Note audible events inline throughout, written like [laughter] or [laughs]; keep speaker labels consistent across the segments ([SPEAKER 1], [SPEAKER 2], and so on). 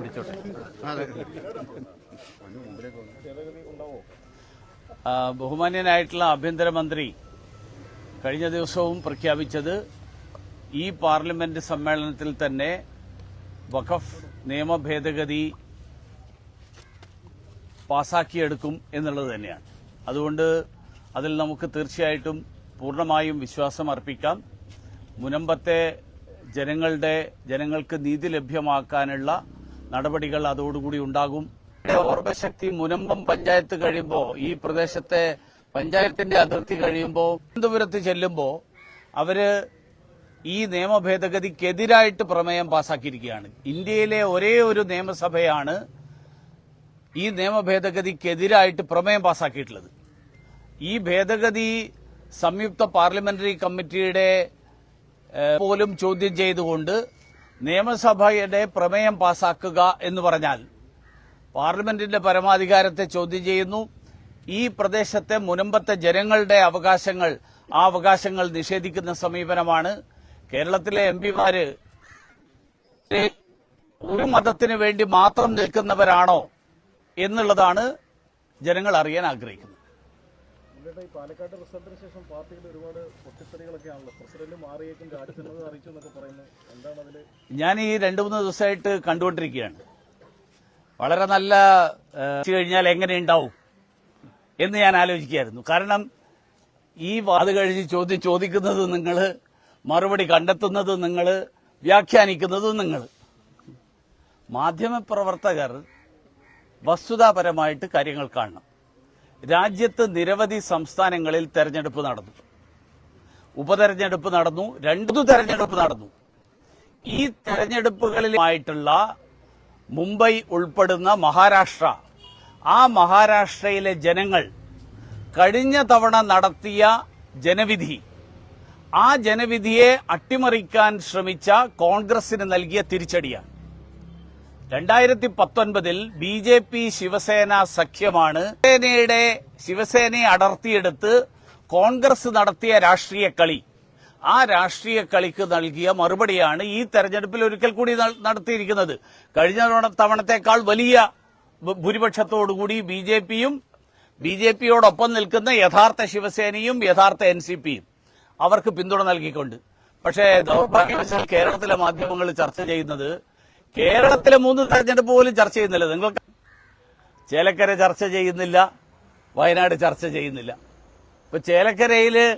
[SPEAKER 1] പിടിച്ചോട്ടെ. ബഹുമാന്യനായിട്ടുള്ള ആഭ്യന്തരമന്ത്രി കഴിഞ്ഞ ദിവസവും പ്രഖ്യാപിച്ചത് ഈ പാർലമെന്റ് സമ്മേളനത്തിൽ തന്നെ വഖഫ് നിയമ ഭേദഗതി പാസാക്കിയെടുക്കും എന്നുള്ളത് തന്നെയാണ്. അതുകൊണ്ട് അതിൽ നമുക്ക് തീർച്ചയായിട്ടും പൂർണമായും വിശ്വാസം അർപ്പിക്കാം. മുനമ്പത്തെ ജനങ്ങളുടെ ജനങ്ങൾക്ക് നീതി ലഭ്യമാക്കാനുള്ള നടപടികൾ അതോടുകൂടി ഉണ്ടാകും. ഓർമ്മശക്തി മുനമ്പം പഞ്ചായത്ത് കഴിയുമ്പോൾ ഈ പ്രദേശത്തെ പഞ്ചായത്തിന്റെ അതിർത്തി കഴിയുമ്പോൾ തിരുവനന്തപുരത്ത് ചെല്ലുമ്പോൾ അവർ ഈ നിയമ ഭേദഗതിക്കെതിരായിട്ട് പ്രമേയം പാസാക്കിയിരിക്കുകയാണ്. ഇന്ത്യയിലെ ഒരേ ഒരു നിയമസഭയാണ് ഈ നിയമ ഭേദഗതിക്കെതിരായിട്ട് പ്രമേയം പാസാക്കിയിട്ടുള്ളത്. ഈ ഭേദഗതി സംയുക്ത പാർലമെന്ററി കമ്മിറ്റിയുടെ പോലും ചോദ്യം ചെയ്തുകൊണ്ട് നിയമസഭയുടെ പ്രമേയം പാസാക്കുക എന്ന് പറഞ്ഞാൽ പാർലമെന്റിന്റെ പരമാധികാരത്തെ ചോദ്യം ചെയ്യുന്നു. ഈ പ്രദേശത്തെ മുനമ്പത്തെ ജനങ്ങളുടെ അവകാശങ്ങൾ ആ അവകാശങ്ങൾ നിഷേധിക്കുന്ന സമീപനമാണ്. കേരളത്തിലെ എം പിമാര് ഒരു മതത്തിന് വേണ്ടി മാത്രം നിൽക്കുന്നവരാണോ എന്നുള്ളതാണ് ജനങ്ങൾ അറിയാൻ ആഗ്രഹിക്കുന്നത്.
[SPEAKER 2] മുന്നേറ്റ ഈ പാലക്കാട് റിസൾട്ടിന് ശേഷം പാർട്ടിയിൽ ഒരുപാട് പൊട്ടിത്തെറികളൊക്കെ ആണല്ലോ. പ്രസിഡന്റ് മാറിയേക്കും രാജ്യസഭ അറിയിച്ചു എന്നൊക്കെ പറയുന്നു. എന്താണ് അതിൽ?
[SPEAKER 1] ഞാൻ ഈ രണ്ടു മൂന്ന് ദിവസമായിട്ട് കണ്ടുകൊണ്ടിരിക്കുകയാണ്. വളരെ നല്ല കഴിഞ്ഞാൽ എങ്ങനെ ഉണ്ടാവും എന്ന് ഞാൻ ആലോചിക്കുകയായിരുന്നു. കാരണം ഈ വാത് കഴിഞ്ഞ് ചോദ്യം ചോദിക്കുന്നത് നിങ്ങൾ മറുപടി കണ്ടെത്തുന്നത് നിങ്ങൾ വ്യാഖ്യാനിക്കുന്നത് നിങ്ങൾ. മാധ്യമപ്രവർത്തകർ വസ്തുതാപരമായിട്ട് കാര്യങ്ങൾ കാണണം. രാജ്യത്ത് നിരവധി സംസ്ഥാനങ്ങളിൽ തെരഞ്ഞെടുപ്പ് നടന്നു. ഉപതെരഞ്ഞെടുപ്പ് നടന്നു രണ്ടു തെരഞ്ഞെടുപ്പ് നടന്നു. ഈ തെരഞ്ഞെടുപ്പുകളിലുമായിട്ടുള്ള മുംബൈ ഉൾപ്പെടുന്ന മഹാരാഷ്ട്ര ആ മഹാരാഷ്ട്രയിലെ ജനങ്ങൾ കഴിഞ്ഞ തവണ നടത്തിയ ജനവിധി ആ ജനവിധിയെ അട്ടിമറിക്കാൻ ശ്രമിച്ച കോൺഗ്രസിന് നൽകിയ തിരിച്ചടിയാണ്. രണ്ടായിരത്തി പത്തൊൻപതിൽ ബി ജെ പി ശിവസേന സഖ്യമാണ്. ശിവസേനയുടെ ശിവസേനയെ അടർത്തിയെടുത്ത് കോൺഗ്രസ് നടത്തിയ രാഷ്ട്രീയ കളി. ആ രാഷ്ട്രീയ കളിക്ക് നൽകിയ മറുപടിയാണ് ഈ തെരഞ്ഞെടുപ്പിൽ ഒരിക്കൽ കൂടി നടത്തിയിരിക്കുന്നത്. കഴിഞ്ഞ തവണ- തവണത്തേക്കാൾ വലിയ ഭൂരിപക്ഷത്തോടുകൂടി ബി ജെ പിയും ബി ജെ പിയോടൊപ്പം നിൽക്കുന്ന യഥാർത്ഥ ശിവസേനയും യഥാർത്ഥ എൻ സി പിയും അവർക്ക് പിന്തുണ നൽകിക്കൊണ്ട്. പക്ഷേ ദൗർഭാഗ്യവശാൽ കേരളത്തിലെ മാധ്യമങ്ങൾ ചർച്ച ചെയ്യുന്നത് കേരളത്തിലെ മൂന്ന് തെരഞ്ഞെടുപ്പ് പോലും ചർച്ച ചെയ്യുന്നില്ല. നിങ്ങൾക്ക് ചേലക്കര ചർച്ച ചെയ്യുന്നില്ല. വയനാട് ചർച്ച ചെയ്യുന്നില്ല. ഇപ്പൊ ചേലക്കരയിൽ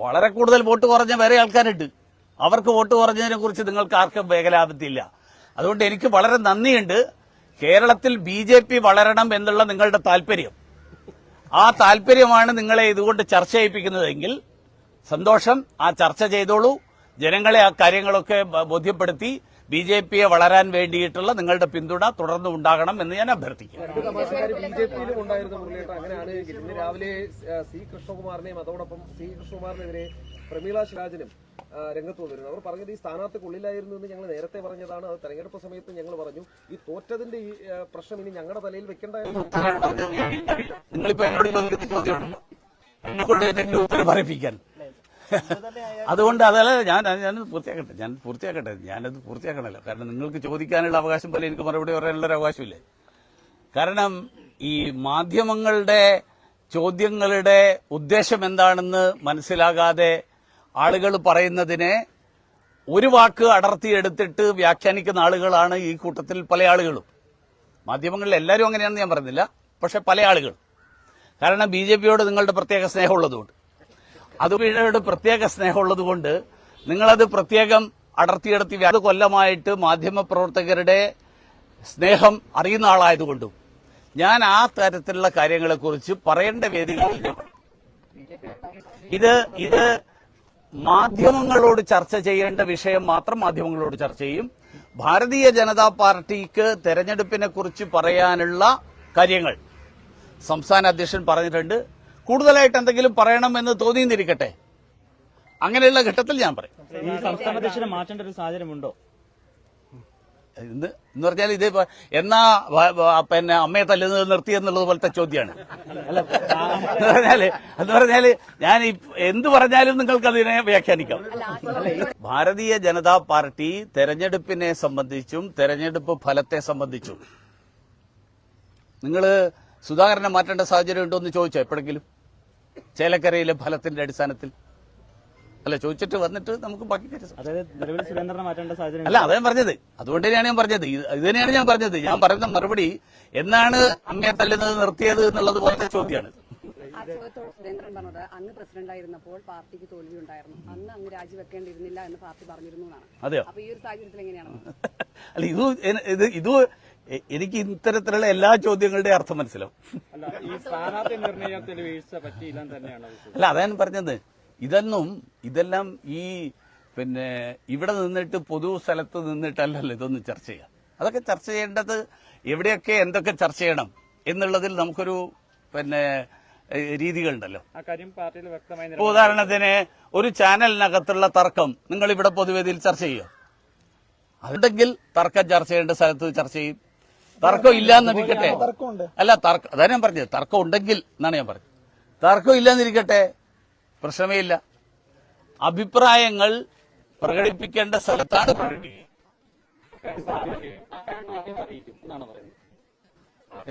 [SPEAKER 1] വളരെ കൂടുതൽ വോട്ട് കുറഞ്ഞ വേറെ ആൾക്കാരുണ്ട്. അവർക്ക് വോട്ട് കുറഞ്ഞതിനെ കുറിച്ച് നിങ്ങൾക്ക് ആർക്കും വേഗലാപത്തില്ല അതുകൊണ്ട് എനിക്ക് വളരെ നന്ദിയുണ്ട്. കേരളത്തിൽ ബി ജെ പി വളരണം എന്നുള്ള നിങ്ങളുടെ താല്പര്യം. ആ താല്പര്യമാണ് നിങ്ങളെ ഇതുകൊണ്ട് ചർച്ച ചെയ്യിപ്പിക്കുന്നതെങ്കിൽ സന്തോഷം. ആ ചർച്ച ചെയ്തോളൂ. ജനങ്ങളെ ആ കാര്യങ്ങളൊക്കെ ബോധ്യപ്പെടുത്തി. ബി ജെ പിയെ വളരാൻ വേണ്ടിയിട്ടുള്ള നിങ്ങളുടെ പിന്തുണ തുടർന്ന് ഉണ്ടാകണം എന്ന് ഞാൻ
[SPEAKER 2] അഭ്യർത്ഥിക്കും രാവിലെ സി കൃഷ്ണകുമാറിനെയും അതോടൊപ്പം സി കൃഷ്ണകുമാറിനെതിരെ പ്രമീള ശിരാജനും രംഗത്ത് വന്നിരുന്നു. അവർ പറഞ്ഞത് ഈ സ്ഥാനാർത്ഥിക്കുള്ളിലായിരുന്നു എന്ന് ഞങ്ങൾ നേരത്തെ പറഞ്ഞതാണ്. അത് തെരഞ്ഞെടുപ്പ് സമയത്ത് ഞങ്ങൾ പറഞ്ഞു. ഈ തോറ്റതിന്റെ ഈ പ്രശ്നം ഇനി ഞങ്ങളുടെ തലയിൽ വെക്കേണ്ടായിരുന്നു
[SPEAKER 1] നിങ്ങളിപ്പോ എന്നോട് ചോദിക്കുന്ന ചോദ്യമുണ്ടല്ലോ എന്നെക്കൊണ്ട് എന്തെങ്കിലും ഉത്തരം പറയിപ്പിക്കാൻ. [laughs] അതുകൊണ്ട് അതല്ല ഞാൻ ഞാൻ പൂർത്തിയാക്കട്ടെ. ഞാൻ പൂർത്തിയാക്കട്ടെ. ഞാനത് പൂർത്തിയാക്കണല്ലോ കാരണം നിങ്ങൾക്ക് ചോദിക്കാനുള്ള അവകാശം പോലെ എനിക്ക് മറുപടി പറയാനുള്ള ഒരു അവകാശമില്ലേ. കാരണം ഈ മാധ്യമങ്ങളുടെ ചോദ്യങ്ങളുടെ ഉദ്ദേശം എന്താണെന്ന് മനസ്സിലാകാതെ ആളുകൾ പറയുന്നതിനെ ഒരു വാക്ക് അടർത്തിയെടുത്തിട്ട് വ്യാഖ്യാനിക്കുന്ന ആളുകളാണ് ഈ കൂട്ടത്തിൽ പല ആളുകളും. മാധ്യമങ്ങളിൽ എല്ലാവരും അങ്ങനെയാണെന്ന് ഞാൻ പറയുന്നില്ല പക്ഷെ പല ആളുകൾ കാരണം ബി ജെ പിയോട് നിങ്ങളുടെ പ്രത്യേക സ്നേഹമുള്ളതുകൊണ്ട്. അതുവഴിയോട് പ്രത്യേക സ്നേഹമുള്ളത് കൊണ്ട് നിങ്ങളത് പ്രത്യേകം അടർത്തിയെടുത്തി അത് കൊല്ലമായിട്ട് മാധ്യമപ്രവർത്തകരുടെ സ്നേഹം അറിയുന്ന ആളായതുകൊണ്ടും ഞാൻ ആ തരത്തിലുള്ള കാര്യങ്ങളെക്കുറിച്ച് പറയേണ്ട വേദികളിൽ ഞാൻ ഇത് ഇത് മാധ്യമങ്ങളോട് ചർച്ച ചെയ്യേണ്ട വിഷയം മാത്രം മാധ്യമങ്ങളോട് ചർച്ച ചെയ്യും. ഭാരതീയ ജനതാ പാർട്ടിക്ക് തെരഞ്ഞെടുപ്പിനെ കുറിച്ച് പറയാനുള്ള കാര്യങ്ങൾ സംസ്ഥാന അധ്യക്ഷൻ പറഞ്ഞിട്ടുണ്ട്. കൂടുതലായിട്ട് എന്തെങ്കിലും പറയണം എന്ന് തോന്നിയെന്നിരിക്കട്ടെ? അങ്ങനെയുള്ള ഘട്ടത്തിൽ ഞാൻ പറയും.
[SPEAKER 3] സംസ്ഥാന അധ്യക്ഷനെ മാറ്റേണ്ട ഒരു സാഹചര്യമുണ്ടോ?
[SPEAKER 1] ഇന്ന് എന്ന് പറഞ്ഞാൽ ഇതേ എന്നാ പിന്നെ അമ്മയെ തല്ലുന്നത് നിർത്തി എന്നുള്ളത് പോലത്തെ ചോദ്യമാണ് എന്ന് പറഞ്ഞാൽ എന്ന് പറഞ്ഞാൽ ഞാൻ എന്ത് പറഞ്ഞാലും നിങ്ങൾക്ക് അതിനെ വ്യാഖ്യാനിക്കാം. ഭാരതീയ ജനതാ പാർട്ടി തെരഞ്ഞെടുപ്പിനെ സംബന്ധിച്ചും തെരഞ്ഞെടുപ്പ് ഫലത്തെ സംബന്ധിച്ചും. നിങ്ങൾ സുധാകരനെ മാറ്റേണ്ട സാഹചര്യം ഉണ്ടോ എന്ന് ചോദിച്ചോ എപ്പോഴെങ്കിലും? ചേലക്കരയിലെ ഫലത്തിന്റെ അടിസ്ഥാനത്തിൽ. അല്ല ചോദിച്ചിട്ട് വന്നിട്ട് നമുക്ക് ബാക്കി അല്ല അതേ പറഞ്ഞത്. അതുകൊണ്ട് തന്നെയാണ് ഞാൻ പറഞ്ഞത്. ഇത് തന്നെയാണ് ഞാൻ പറഞ്ഞത്. ഞാൻ പറയുന്ന മറുപടി എന്നാണ് അമ്മയെ തല്ലുന്നത് നിർത്തിയത് എന്നുള്ളത് പോലത്തെ ചോദ്യമാണ്.
[SPEAKER 4] ആ ചോദ്യത്തോട് സുരേന്ദ്രൻ പറഞ്ഞത് അങ്ങ് പ്രസിഡന്റായിരുന്നപ്പോൾ പാർട്ടിക്ക് തോൽവി ഉണ്ടായിരുന്നു. അന്ന് അങ്ങ് രാജിവെക്കേണ്ടിയിരുന്നില്ല എന്ന് പാർട്ടി പറഞ്ഞിരുന്നു എന്നാണ്.
[SPEAKER 1] അതെയോ?
[SPEAKER 4] അപ്പൊ ഈ ഒരു സാഹചര്യത്തിൽ എങ്ങനെയാണ്?
[SPEAKER 1] അല്ല ഇത് ഇത് ഇത് എനിക്ക് ഇത്തരത്തിലുള്ള എല്ലാ ചോദ്യങ്ങളുടെയും അർത്ഥം മനസ്സിലാവും.
[SPEAKER 3] അല്ല
[SPEAKER 1] അതാണ് പറഞ്ഞത്. ഇതെന്നും ഇതെല്ലാം ഈ പിന്നെ ഇവിടെ നിന്നിട്ട് പൊതു സ്ഥലത്ത് നിന്നിട്ടല്ലല്ലോ ഇതൊന്നും ചർച്ച ചെയ്യുക. അതൊക്കെ ചർച്ച ചെയ്യേണ്ടത് എവിടെയൊക്കെ എന്തൊക്കെ ചർച്ച ചെയ്യണം എന്നുള്ളതിൽ നമുക്കൊരു പിന്നെ രീതികളുണ്ടല്ലോ. ഉദാഹരണത്തിന് ഒരു ചാനലിനകത്തുള്ള തർക്കം നിങ്ങൾ ഇവിടെ പൊതുവേദിയിൽ ചർച്ച ചെയ്യുക. അതുണ്ടെങ്കിൽ തർക്കം ചർച്ച ചെയ്യേണ്ട സ്ഥലത്ത് ചർച്ച ചെയ്യും. തർക്കം ഇല്ലാന്നിരിക്കട്ടെ അല്ല തർക്കം അതാണ് ഞാൻ പറഞ്ഞത്. തർക്കം ഉണ്ടെങ്കിൽ എന്നാണ് ഞാൻ പറഞ്ഞത്. തർക്കം ഇല്ലാന്നിരിക്കട്ടെ പ്രശ്നമേ ഇല്ല അഭിപ്രായങ്ങൾ പ്രകടിപ്പിക്കേണ്ട സ്ഥലത്താണ്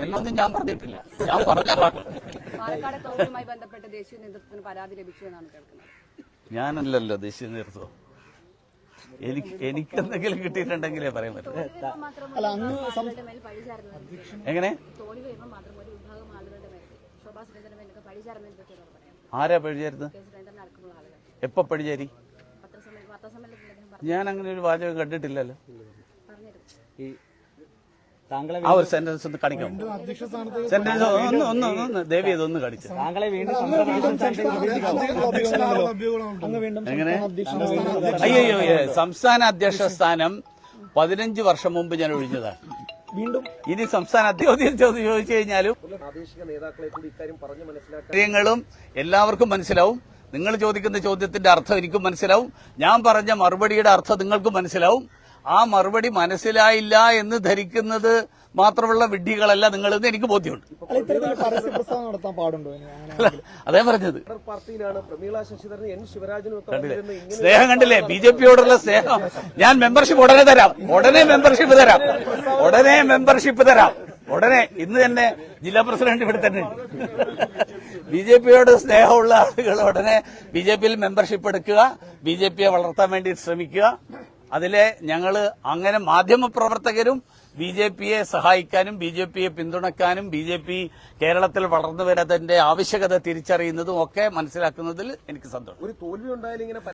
[SPEAKER 1] എന്നൊന്നും ഞാൻ പറഞ്ഞിട്ടില്ല. ഞാൻ പറഞ്ഞ
[SPEAKER 4] പാലക്കാട് ബന്ധപ്പെട്ട് ദേശീയ നേതൃത്വത്തിന് പരാതി ലഭിച്ചു എന്നാണ് കേൾക്കുന്നത്.
[SPEAKER 1] ഞാനല്ലല്ലോ ദേശീയ നേതൃത്വം. എനിക്ക് എനിക്ക് എന്തെങ്കിലും കിട്ടിയിട്ടുണ്ടെങ്കിലേ പറയാൻ പറ്റൂ. എങ്ങനെ? ആരാ പഴിചാരുന്നത് എപ്പോ പഴിചാരി ഞാൻ അങ്ങനെ ഒരു വാചകം കണ്ടിട്ടില്ലല്ലോ.
[SPEAKER 4] പറഞ്ഞിരുന്നു
[SPEAKER 3] ഈ
[SPEAKER 1] ആ ഒരു സെന്റൻസ് ഒന്ന് കാണിക്കാം സെന്റൻസ് ഒന്ന് ഒന്ന് ഒന്ന് ദേവി ഇതൊന്ന് കാണിച്ചു
[SPEAKER 3] താങ്കളെ വീണ്ടും
[SPEAKER 1] എങ്ങനെ? അയ്യോ സംസ്ഥാന അധ്യക്ഷ സ്ഥാനം പതിനഞ്ച് വർഷം മുമ്പ് ഞാൻ ഒഴിഞ്ഞതാണ്
[SPEAKER 5] വീണ്ടും
[SPEAKER 1] ഇനി സംസ്ഥാന അധ്യക്ഷ ചോദ്യം ചോദിച്ചു കഴിഞ്ഞാലും കാര്യങ്ങളും എല്ലാവർക്കും മനസ്സിലാവും. നിങ്ങൾ ചോദിക്കുന്ന ചോദ്യത്തിന്റെ അർത്ഥം എനിക്കും മനസ്സിലാവും. ഞാൻ പറഞ്ഞ മറുപടിയുടെ അർത്ഥം നിങ്ങൾക്കും മനസ്സിലാവും. ആ മറുപടി മനസ്സിലായില്ല എന്ന് ധരിക്കുന്നത് മാത്രമുള്ള വിഡ്ഢികളല്ല നിങ്ങളെന്ന് എനിക്ക് ബോധ്യമുണ്ട്. അതേ പറഞ്ഞത്.
[SPEAKER 2] ഇടർ പാർട്ടിയിലാണ് പ്രമീള ശശിധരൻ എൻ ശിവരാജനും ഒക്കെ വന്നിരുന്ന ഇങ്ങനെ
[SPEAKER 1] സ്നേഹം കണ്ടില്ലേ? ബി ജെ പിയോടുള്ള സ്നേഹം. ഞാൻ മെമ്പർഷിപ്പ് ഉടനെ തരാം. ഉടനെ മെമ്പർഷിപ്പ് തരാം. ഉടനെ മെമ്പർഷിപ്പ് തരാം. ഉടനെ ഇന്ന് തന്നെ ജില്ലാ പ്രസിഡന്റ് ഇവിടെ തന്നെ. ബി ജെ പിയോട് സ്നേഹമുള്ള ആളുകൾ ഉടനെ ബി ജെ പിയിൽ മെമ്പർഷിപ്പ് എടുക്കുക. ബി ജെ പിയെ വളർത്താൻ വേണ്ടി ശ്രമിക്കുക. അതിലെ ഞങ്ങൾ അങ്ങനെ മാധ്യമപ്രവർത്തകരും ബി ജെ പിയെ സഹായിക്കാനും ബി ജെ പിയെ പിന്തുണക്കാനും ബി ജെ പി കേരളത്തിൽ വളർന്നു വരുന്നതിന്റെ ആവശ്യകത തിരിച്ചറിയുന്നതും ഒക്കെ മനസ്സിലാക്കുന്നതിൽ എനിക്ക് സന്തോഷം.
[SPEAKER 2] ഒരു തോൽവി ഉണ്ടായാലും